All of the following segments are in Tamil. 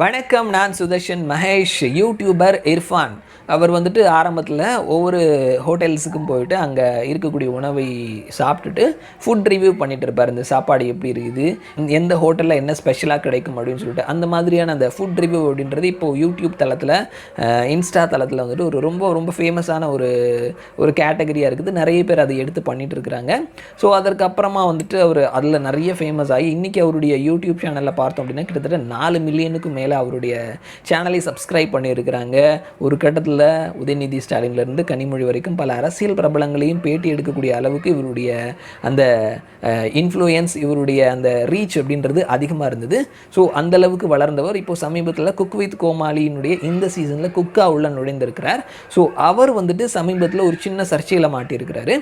வணக்கம் நான் சுதர்ஷன் மகேஷ் யூடியூபர் இர்ஃபான். அவர் வந்துட்டு ஆரம்பத்தில் ஒவ்வொரு ஹோட்டல்ஸுக்கும் போயிட்டு அங்கே இருக்கக்கூடிய உணவை சாப்பிட்டுட்டு ஃபுட் ரிவ்யூ பண்ணிட்டு இருப்பார். இந்த சாப்பாடு எப்படி இருக்குது? எந்த ஹோட்டலில் என்ன ஸ்பெஷலாக கிடைக்கும் அப்படின்னு சொல்லிட்டு அந்த மாதிரியான அந்த ஃபுட் ரிவ்யூ அப்படின்றது இப்போது யூடியூப் தளத்தில் இன்ஸ்டா தளத்தில் வந்துட்டு ஒரு ரொம்ப ரொம்ப ஃபேமஸான ஒரு ஒரு கேட்டகரியாக இருக்குது. நிறைய பேர் அதை எடுத்து பண்ணிட்டு இருக்கிறாங்க. ஸோ அதற்கப்புறமா வந்துட்டு அவர் அதில் நிறைய ஃபேமஸ் ஆகி இன்றைக்கி அவருடைய யூடியூப் சேனலில் பார்த்தோம் அப்படின்னா கிட்டத்தட்ட நாலு மில்லியனுக்கும் மேலே அவருடைய சேனலை சப்ஸ்கிரைப் பண்ணியிருக்கிறாங்க. ஒரு கட்டத்தில் உதயநிதி ஸ்டாலின்லேருந்து கனிமொழி வரைக்கும் பல அரசியல் பிரபலங்களையும் பேட்டி எடுக்கக்கூடிய அளவுக்கு இவருடைய அந்த இன்ஃப்ளூயன்ஸ் இவருடைய அந்த ரீச் அப்படின்றது அதிகமாக இருந்தது. ஸோ அந்த அளவுக்கு வளர்ந்தவர். இப்போ சமீபத்தில் குக் வித் கோமாளியினுடைய இந்த சீசனில் குக்கா உள்ள நுழைந்திருக்கிறார். ஸோ அவர் வந்துட்டு சமீபத்தில் ஒரு சின்ன சர்ச்சையில் மாட்டியிருக்கிறாரு.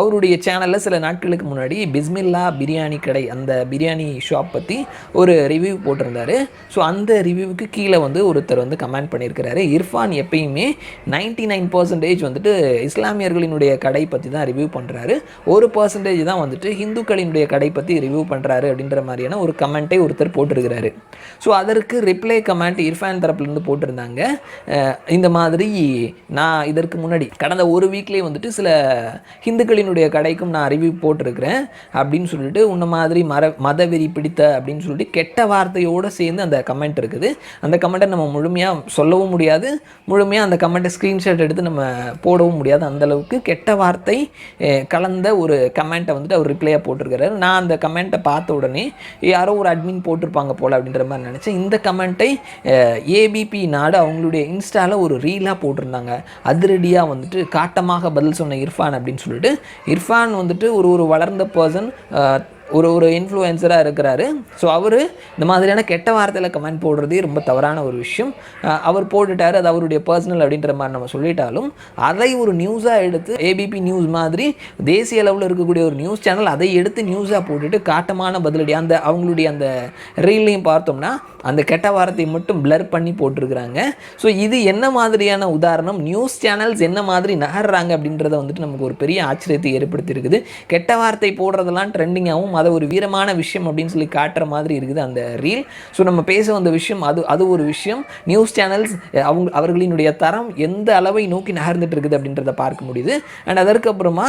அவருடைய சேனலில் சில நாட்களுக்கு முன்னாடி பிஸ்மில்லா பிரியாணி கடை அந்த பிரியாணி ஷாப் பற்றி ஒரு ரிவ்யூ போட்டிருந்தார். ஸோ அந்த ரிவ்யூவுக்கு கீழே வந்து ஒருத்தர் வந்து கமெண்ட் பண்ணியிருக்கிறாரு. இர்ஃபான் எப்பயுமே நைன்டி நைன் பர்சன்டேஜ் வந்துட்டு இஸ்லாமியர்களினுடைய கடை பற்றி தான் ரிவ்யூ பண்ணுறாரு ஒரு பர்சன்டேஜ் தான் வந்துட்டு ஹிந்துக்களினுடைய கடை பற்றி ரிவ்யூ பண்ணுறாரு அப்படின்ற மாதிரியான ஒரு கமெண்ட்டை ஒருத்தர் போட்டிருக்கிறாரு. ஸோ அதற்கு ரிப்ளை கமெண்ட் இர்ஃபான் தரப்புலேருந்து போட்டிருந்தாங்க. இந்த மாதிரி நான் இதற்கு முன்னாடி கடந்த ஒரு வீக்லேயே வந்துட்டு சில ஹிந்துக்களினுடைய கடைக்கும் நான் ரிவ்யூ போட்டிருக்கிறேன் அப்படின்னு சொல்லிட்டு உன்ன மாதிரி மர மதவெறி பிடித்த அப்படின்னு சொல்லிட்டு கெட்ட வார்த்தையோடு சேர்ந்து அந்த கமெண்ட் இருக்குது. அந்த கமெண்ட்டை நம்ம முழுமையாக சொல்லவும் முடியாது. முழுமையாக அந்த கமெண்ட்டை ஸ்க்ரீன்ஷாட் எடுத்து நம்ம போடவும் முடியாது. அந்த அளவுக்கு கெட்ட வார்த்தை கலந்த ஒரு கமெண்ட்டை வந்துட்டு அவர் ரிப்ளையாக போட்டிருக்காரு நான் அந்த கமெண்ட்டை பார்த்த உடனே யாரோ ஒரு அட்மின் போட்டிருப்பாங்க போல் அப்படின்ற மாதிரி நினச்சேன். இந்த கமெண்ட்டை ஏபிபி நாடு அவங்களுடைய இன்ஸ்டாவில் ஒரு ரீலாக போட்டிருந்தாங்க. அதிரடியாக வந்துட்டு காட்டமாக பதில் சொன்ன இர்ஃபான் அப்படின்னு சொல்லிட்டு இர்ஃபான் வந்துட்டு ஒரு ஒரு வளர்ந்த பர்சன் ஒரு ஒரு இன்ஃப்ளூயன்சராக இருக்கிறாரு. ஸோ அவர் இந்த மாதிரியான கெட்ட வார்த்தையில் கமெண்ட் போடுறதே ரொம்ப தவறான ஒரு விஷயம். அவர் போட்டுட்டார் அது அவருடைய பர்சனல் அப்படின்ற மாதிரி நம்ம சொல்லிட்டாலும் அதை ஒரு நியூஸாக எடுத்து ஏபிபி நியூஸ் மாதிரி தேசிய அளவில் இருக்கக்கூடிய ஒரு நியூஸ் சேனல் அதை எடுத்து நியூஸாக போட்டுட்டு காட்டமான பதிலடி அந்த அவங்களுடைய அந்த ரீல்லையும் பார்த்தோம்னா அந்த கெட்ட வார்த்தையை மட்டும் பிளர் பண்ணி போட்டிருக்கிறாங்க. ஸோ இது என்ன மாதிரியான உதாரணம்? நியூஸ் சேனல்ஸ் என்ன மாதிரி நகர்றாங்க அப்படின்றத வந்துட்டு நமக்கு ஒரு பெரிய ஆச்சரியத்தை ஏற்படுத்தியிருக்குது. கெட்ட வார்த்தை போடுறதெல்லாம் ட்ரெண்டிங்காகவும் அதை ஒரு வீரமான விஷயம் அப்படின்னு சொல்லி காட்டுற மாதிரி இருக்குது அந்த ரீல் ஸோ நம்ம பேச வந்த விஷயம் அது அது ஒரு விஷயம். நியூஸ் சேனல்ஸ் அவங்க அவர்களினுடைய தரம் எந்த அளவை நோக்கி நகர்ந்துட்டு இருக்குது அப்படின்றத பார்க்க முடியுது. அண்ட் அதற்கப்புறமா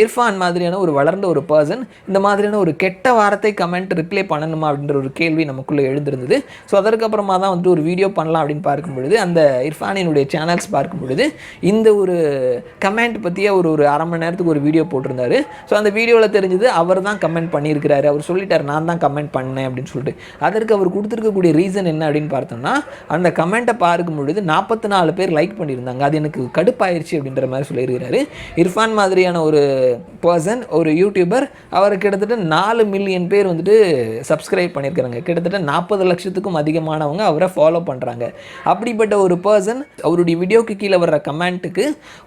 இர்ஃபான் மாதிரியான ஒரு வளர்ந்த ஒரு பர்சன் இந்த மாதிரியான ஒரு கெட்ட வார்த்தை கமெண்ட் ரிப்ளை பண்ணணுமா அப்படின்ற ஒரு கேள்வி நமக்குள்ளே எழுந்திருந்தது. ஸோ அதற்கப்புறமா தான் வந்துட்டு ஒரு வீடியோ பண்ணலாம் அப்படின்னு பார்க்கும் பொழுது அந்த இர்ஃபானினுடைய சேனல்ஸ் பார்க்கும் பொழுது இந்த ஒரு கமெண்ட் பற்றிய ஒரு ஒரு அரை மணி நேரத்துக்கு ஒரு வீடியோ போட்டிருந்தாரு. ஸோ அந்த வீடியோவில் தெரிஞ்சது அவர் தான் கமெண்ட் பண்ணியிருக்கிறாரு. அவர் சொல்லிட்டார் நான் தான் கமெண்ட் பண்ணேன் அப்படின்னு சொல்லிட்டு. அதற்கு அவர் கொடுத்துருக்கக்கூடிய ரீசன் என்ன அப்படின்னு பார்த்தோம்னா அந்த கமெண்ட்டை பார்க்கும் பொழுது நாற்பத்தி நாலு பேர் லைக் பண்ணியிருந்தாங்க. அது எனக்கு கடுப்பாயிருச்சு அப்படின்ற மாதிரி சொல்லியிருக்கிறாரு. இர்ஃபான் மாதிரியான ஒரு பர்சன் ஒரு யூடியூபர் அவர் கிட்டத்தட்ட நாலு மில்லியன் பேர் வந்துட்டு சப்ஸ்கிரைப் பண்ணியிருக்கிறாங்க கிட்டத்தட்ட நாற்பது லட்சத்துக்கும் அதிகமானவங்க அவரை ஃபாலோ பண்ணுறாங்க அப்படிப்பட்ட ஒரு பர்சன் அவருடைய வீடியோக்கு கீழே வர்ற கமெண்ட்டுக்கு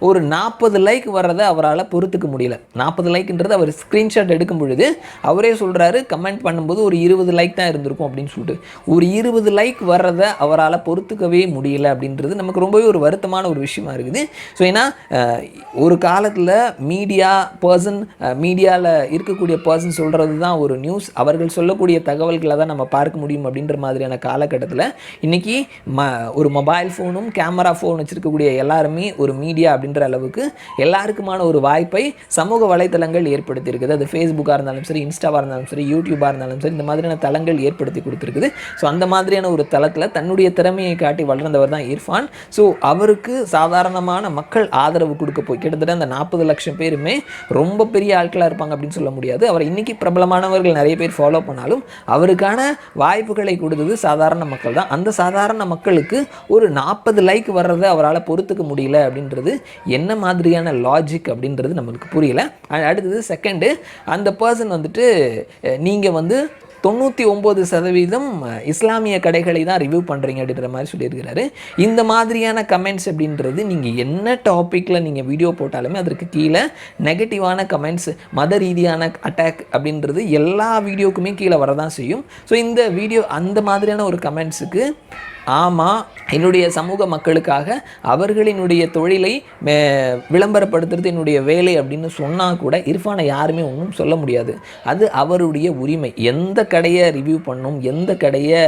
ஒரு நாற்பது லைக் வர்றதை அவரால் பொறுத்துக்க முடியல. நாற்பது லைக்ன்றது அவர் ஸ்க்ரீன்ஷாட் எடுக்கும் பொழுது அவரே சொல்கிறாரு கமெண்ட் பண்ணும்போது ஒரு இருபது லைக் தான் இருந்திருக்கும் அப்படின்னு சொல்லிட்டு. ஒரு இருபது லைக் வர்றதை அவரால் பொறுத்துக்கவே முடியல அப்படின்றது நமக்கு ரொம்பவே ஒரு வருத்தமான ஒரு விஷயமா இருக்குது. ஸோ ஏன்னா ஒரு காலத்தில் மீடியா பர்சன் மீடியாவில் இருக்கக்கூடிய பர்சன் சொல்கிறது தான் ஒரு நியூஸ் அவர்கள் சொல்லக்கூடிய தகவல்களை தான் நம்ம பார்க்க முடியும் அப்படின்ற மாதிரியான காலகட்டத்தில் இன்றைக்கி ம ஒரு மொபைல் ஃபோனும் கேமரா ஃபோன் வச்சுருக்கக்கூடிய எல்லாருமே ஒரு மீடியா அப்படின்ற அளவுக்கு எல்லாருக்குமான ஒரு வாய்ப்பை சமூக வலைத்தளங்கள் ஏற்படுத்தியிருக்குது. அது ஃபேஸ்புக்காக இருந்தாலும் சரி இன்ஸ்டாவாக இருந்தாலும் சரி யூடியூபாக இருந்தாலும் சரி இந்த மாதிரியான தளங்கள் ஏற்படுத்தி கொடுத்துருக்குது. ஸோ அந்த மாதிரியான ஒரு தளத்தில் தன்னுடைய திறமையை காட்டி வளர்ந்தவர் தான் இர்ஃபான். ஸோ அவருக்கு சாதாரணமான மக்கள் ஆதரவு கொடுக்க போய் கிட்டத்தட்ட அந்த நாற்பது லட்சம் பேருமே ரொம்ப பெரிய ஆட்களாக இருப்பாங்க அப்படின்னு சொல்ல முடியாது. அவர் இன்றைக்கி பிரபலமானவர்கள் நிறைய பேர் ஃபாலோ பண்ணாலும் அவருக்கான வாய்ப்புகளை கொடுத்தது சாதாரண மக்கள் தான். அந்த சாதாரண மக்களுக்கு ஒரு நாற்பது லைக் வர்றதை அவரால் பொறுத்துக்க முடியல அப்படின்றது என்ன மாதிரியான லாஜிக் அப்படின்றது நம்மளுக்கு புரியல. அடுத்தது செகண்டு அந்த பர்சன் வந்துட்டு நீங்கள் வந்து தொண்ணூற்றி ஒம்பது சதவீதம் இஸ்லாமிய கடைகளை தான் ரிவ்யூ பண்ணுறீங்க அப்படின்ற மாதிரி சொல்லியிருக்கிறாரு. இந்த மாதிரியான கமெண்ட்ஸ் அப்படின்றது நீங்கள் என்ன டாப்பிக்கில் நீங்கள் வீடியோ போட்டாலுமே அதற்கு கீழே நெகட்டிவான கமெண்ட்ஸ் மத ரீதியான அட்டாக் அப்படின்றது எல்லா வீடியோக்குமே கீழே வரதான் செய்யும். ஸோ இந்த வீடியோ அந்த மாதிரியான ஒரு கமெண்ட்ஸுக்கு ஆமாம் என்னுடைய சமூக மக்களுக்காக அவர்களினுடைய தொழிலை விளம்பரப்படுத்துறது என்னுடைய வேலை அப்படின்னு சொன்னால் கூட இர்ஃபானை யாருமே ஒன்றும் சொல்ல முடியாது. அது அவருடைய உரிமை. எந்த கடையை ரிவ்யூ பண்ணணும் எந்த கடையை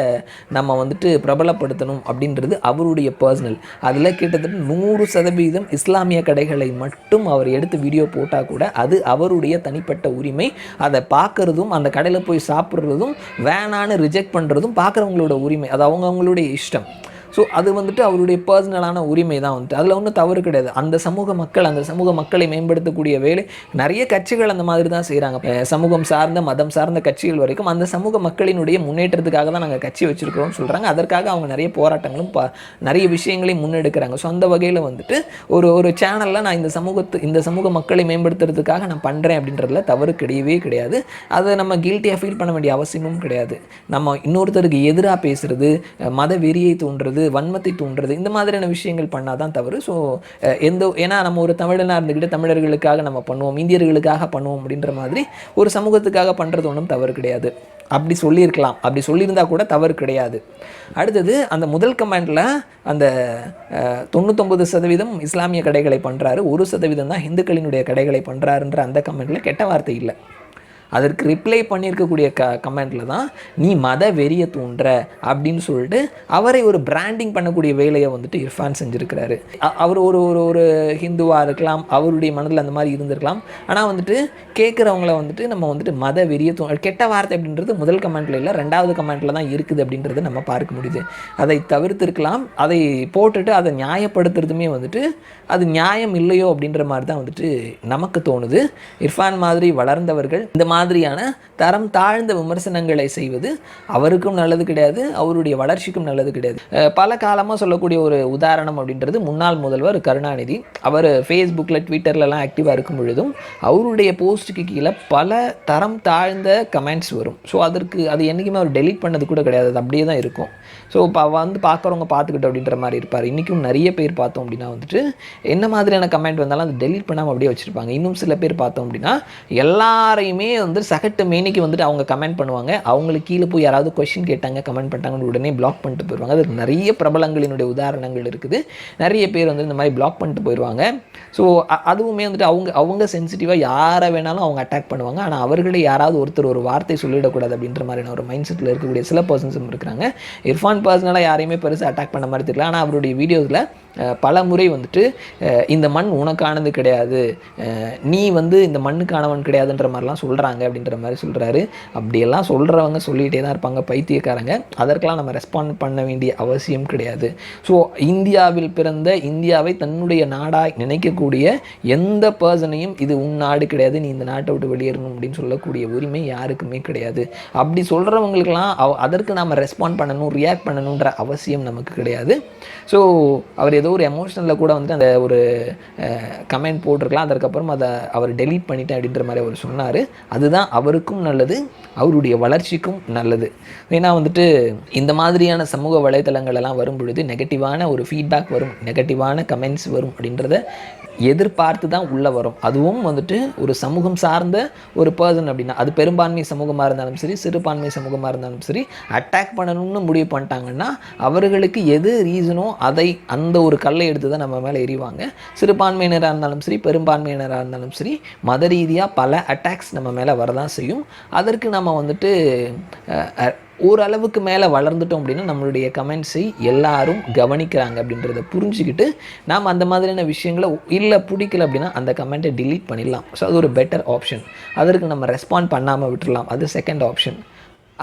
நம்ம வந்துட்டு பிரபலப்படுத்தணும் அப்படின்றது அவருடைய பர்சனல் அதில் கிட்டத்தட்ட நூறு சதவீதம் இஸ்லாமிய கடைகளை மட்டும் அவர் எடுத்து வீடியோ போட்டால் கூட அது அவருடைய தனிப்பட்ட உரிமை. அதை பார்க்குறதும் அந்த கடையில் போய் சாப்பிட்றதும் வேணான்னு ரிஜெக்ட் பண்ணுறதும் பார்க்குறவங்களோட உரிமை. அது அவங்கவுங்களுடைய ഇഷ്ടം ஸோ அது வந்துட்டு அவருடைய பர்சனலான உரிமை தான் வந்துட்டு. அதில் ஒன்றும் தவறு கிடையாது. அந்த சமூக மக்கள் அந்த சமூக மக்களை மேம்படுத்தக்கூடிய வேலை நிறைய கட்சிகள் அந்த மாதிரி தான் செய்கிறாங்க சமூகம் சார்ந்த மதம் சார்ந்த கட்சிகள் வரைக்கும் அந்த சமூக மக்களினுடைய முன்னேற்றத்துக்காக தான் நாங்கள் கட்சி வச்சுருக்கிறோம்னு சொல்கிறாங்க அதற்காக அவங்க நிறைய போராட்டங்களும் ப நிறைய விஷயங்களையும் முன்னெடுக்கிறாங்க. ஸோ அந்த வகையில் வந்துட்டு ஒரு ஒரு சேனலில் நான் இந்த சமூகத்து இந்த சமூக மக்களை மேம்படுத்துறதுக்காக நான் பண்ணுறேன் அப்படின்றதுல தவறு கிடையவே கிடையாது. அதை நம்ம கில்ட்டியாக ஃபீல் பண்ண வேண்டிய அவசியமும் கிடையாது. நம்ம இன்னொருத்தருக்கு எதிராக பேசுறது மத வெறியை தூண்டுறது வன்மத்தை தூண்டுறது இந்த மாதிரியான விஷயங்கள் பண்ணால் தான் தவறு ஸோ எந்த ஏன்னா நம்ம ஒரு தமிழனாக இருந்துக்கிட்டு தமிழர்களுக்காக நம்ம பண்ணுவோம் இந்தியர்களுக்காக பண்ணுவோம் அப்படின்ற மாதிரி ஒரு சமூகத்துக்காக பண்ணுறது ஒன்றும் தவறு கிடையாது. அப்படி சொல்லியிருக்கலாம். அப்படி சொல்லியிருந்தா கூட தவறு கிடையாது. அடுத்தது அந்த முதல் கமாண்டில் அந்த தொண்ணூத்தொம்பது சதவீதம் இஸ்லாமிய கடைகளை பண்ணுறாரு ஒரு சதவீதம் தான் இந்துக்களினுடைய கடைகளை பண்ணுறாருன்ற அந்த கமெண்ட்டில் கெட்ட வார்த்தை இல்லை. அதற்கு ரிப்ளை பண்ணியிருக்கக்கூடிய க கமெண்ட்டில் தான் நீ மத வெறியை தூண்டுற அப்படின்னு சொல்லிட்டு அவரை ஒரு பிராண்டிங் பண்ணக்கூடிய வேலையை வந்துட்டு இர்ஃபான் செஞ்சுருக்கிறாரு. அவர் ஒரு ஒரு ஒரு ஹிந்துவாக இருக்கலாம் அவருடைய மனதில் அந்த மாதிரி இருந்திருக்கலாம். ஆனால் வந்துட்டு கேட்குறவங்கள வந்துட்டு நம்ம வந்துட்டு மத வெறியை தூ கெட்ட வார்த்தை அப்படின்றது முதல் கமெண்ட்டில் இல்லை ரெண்டாவது கமெண்ட்டில் தான் இருக்குது அப்படின்றத நம்ம பார்க்க முடியுது. அதை தவிர்த்திருக்கலாம் அதை போட்டுட்டு அதை நியாயப்படுத்துறதுமே வந்துட்டு அது நியாயம் இல்லையோ அப்படின்ற மாதிரி தான் வந்துட்டு நமக்கு தோணுது. இர்ஃபான் மாதிரி வளர்ந்தவர்கள் இந்த மாதிரி மாதிரியான தரம் தாழ்ந்த விமர்சனங்களை செய்வது அவருக்கும் நல்லது கிடையாது அவருடைய வளர்ச்சிக்கும் நல்லது கிடையாது. பல காலமாக சொல்லக்கூடிய ஒரு உதாரணம் அப்படின்றது முன்னாள் முதல்வர் கருணாநிதி. அவர் ஃபேஸ்புக்கில் ட்விட்டர்லலாம் ஆக்டிவாக இருக்கும் பொழுதும் அவருடைய போஸ்ட்டுக்கு கீழே பல தரம் தாழ்ந்த கமெண்ட்ஸ் வரும். ஸோ அதற்கு அது என்றைக்குமே அவர் டெலீட் பண்ணது கூட கிடையாது. அது அப்படியே தான் இருக்கும். ஸோ இப்போ வந்து பார்க்குறவங்க பார்த்துக்கிட்டு அப்படின்ற மாதிரி இருப்பார். இன்றைக்கும் நிறைய பேர் பார்த்தோம் அப்படின்னா வந்துட்டு என்ன மாதிரியான கமெண்ட் வந்தாலும் அது டெலீட் பண்ணாமல் அப்படியே வச்சுருப்பாங்க. இன்னும் சில பேர் பார்த்தோம் அப்படின்னா எல்லாரையுமே வந்து சகட்டு மேனிக்கு வந்துட்டு அவங்க கமெண்ட் பண்ணுவாங்க. அவங்களுக்கு கீழே போய் யாராவது கொஷின் கேட்டாங்க கமெண்ட் பண்ணிட்டாங்கன்னு உடனே பிளாக் பண்ணிட்டு போயிடுவாங்க. அது நிறைய பிரபலங்களினுடைய உதாரணங்கள் இருக்குது. நிறைய பேர் வந்து இந்த மாதிரி பிளாக் பண்ணிட்டு போயிடுவாங்க. ஸோ அதுவுமே வந்துட்டு அவங்க அவங்க சென்சிட்டிவாக யாரை வேணாலும் அவங்க அட்டாக் பண்ணுவாங்க. ஆனால் அவர்களே யாராவது ஒருத்தர் ஒரு வார்த்தை சொல்லிடக்கூடாது அப்படின்ற மாதிரியான ஒரு மைண்ட் செட்டில் இருக்கக்கூடிய சில பர்சன்ஸும் இருக்கிறாங்க இர்ஃபான் பர்சனலாக யாரையுமே பெருசாக அட்டாக் பண்ண மாதிரி தெரியல. ஆனால் அவருடைய வீடியோஸில் பல முறை வந்துட்டு இந்த மண் உனக்கானது கிடையாது நீ வந்து இந்த மண்ணுக்கானவன் கிடையாதுன்ற மாதிரிலாம் சொல்கிறாங்க அப்படின்ற மாதிரி சொல்கிறாரு அப்படியெல்லாம் சொல்கிறவங்க சொல்லிகிட்டே தான் இருப்பாங்க பைத்தியக்காரங்க. அதற்கெல்லாம் நம்ம ரெஸ்பாண்ட் பண்ண வேண்டிய அவசியம் கிடையாது. ஸோ இந்தியாவில் பிறந்த இந்தியாவை தன்னுடைய நாடாக நினைக்கக்கூடிய எந்த பர்சனையும் இது உன் நாடு கிடையாது நீ இந்த நாட்டை விட்டு வெளியேறணும் அப்படின்னு சொல்லக்கூடிய உரிமை யாருக்குமே கிடையாது. அப்படி சொல்கிறவங்களுக்கெல்லாம் அதற்கு நாம் ரெஸ்பாண்ட் பண்ணணும் ரியாக்ட் பண்ணணுன்ற அவசியம் நமக்கு கிடையாது. ஸோ அவர் ஏதோ ஒரு எமோஷனலில் கூட வந்துட்டு அந்த ஒரு கமெண்ட் போட்டிருக்கலாம். அதற்கப்புறம் அதை அவர் டெலீட் பண்ணிட்டேன் அப்படின்ற மாதிரி அவர் சொன்னார். அதுதான் அவருக்கும் நல்லது அவருடைய வளர்ச்சிக்கும் நல்லது. ஏன்னா வந்துட்டு இந்த மாதிரியான சமூக வலைத்தளங்கள் எல்லாம் வரும் பொழுது நெகட்டிவான ஒரு ஃபீட்பேக் வரும் நெகட்டிவான கமெண்ட்ஸ் வரும் அப்படின்றத எதிர்பார்த்து தான் உள்ளே வரும். அதுவும் வந்துட்டு ஒரு சமூகம் சார்ந்த ஒரு பர்சன் அப்படின்னா அது பெரும்பான்மை சமூகமாக இருந்தாலும் சரி சிறுபான்மை சமூகமாக இருந்தாலும் சரி அட்டாக் பண்ணணும்னு முடிவு பண்ணிட்டாங்கன்னா அவர்களுக்கு எது ரீசனோ அதை அந்த ஒரு கல்லை எடுத்து தான் நம்ம மேலே எறிவாங்க. சிறுபான்மையினராக இருந்தாலும் சரி பெரும்பான்மையினராக இருந்தாலும் சரி மத ரீதியாக பல அட்டாக்ஸ் நம்ம மேலே வரதான் செய்யும். அதற்கு நம்ம வந்துட்டு ஓரளவுக்கு மேலே வளர்ந்துட்டோம் அப்படின்னா நம்மளுடைய கமெண்ட்ஸை எல்லாரும் கவனிக்கிறாங்க அப்படின்றத புரிஞ்சுக்கிட்டு நாம் அந்த மாதிரியான விஷயங்களை இல்லை பிடிக்கல அப்படின்னா அந்த கமெண்ட்டை டிலீட் பண்ணிடலாம். ஸோ அது ஒரு பெட்டர் ஆப்ஷன் அதற்கு நம்ம ரெஸ்பாண்ட் பண்ணாமல் விட்டுடலாம். அது செகண்ட் ஆப்ஷன்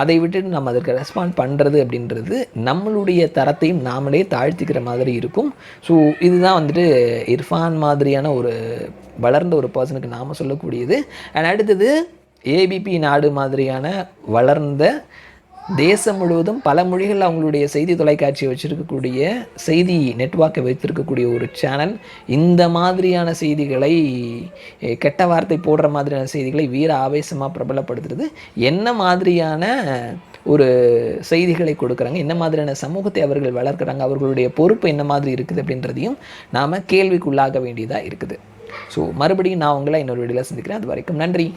அதை விட்டுட்டு நம்ம அதற்கு ரெஸ்பாண்ட் பண்ணுறது அப்படின்றது நம்மளுடைய தரத்தையும் நாமளே தாழ்த்திக்கிற மாதிரி இருக்கும். ஸோ இதுதான் வந்துட்டு இர்ஃபான் மாதிரியான ஒரு வளர்ந்த ஒரு பர்சனுக்கு நாம் சொல்லக்கூடியது. அண்ட் அடுத்தது ஏபிபி நாடு மாதிரியான வளர்ந்த தேசம் முழுவதும் பல மொழிகள் அவங்களுடைய செய்தி தொலைக்காட்சியை வச்சிருக்கக்கூடிய செய்தி நெட்வொர்க்கை வைத்திருக்கக்கூடிய ஒரு சேனல் இந்த மாதிரியான செய்திகளை கெட்ட வார்த்தை போடுற மாதிரியான செய்திகளை வீர ஆவேசமாக பிரபலப்படுத்துறது. என்ன மாதிரியான ஒரு செய்திகளை கொடுக்குறாங்க? என்ன மாதிரியான சமூகத்தை அவர்கள் வளர்க்குறாங்க? அவர்களுடைய பொறுப்பு என்ன மாதிரி இருக்குது அப்படின்றதையும் நாம் கேள்விக்குள்ளாக வேண்டியதாக இருக்குது. ஸோ மறுபடியும் நான் உங்களை இன்னொரு வீடியோவில் சந்திக்கிறேன். அது வரைக்கும் நன்றி.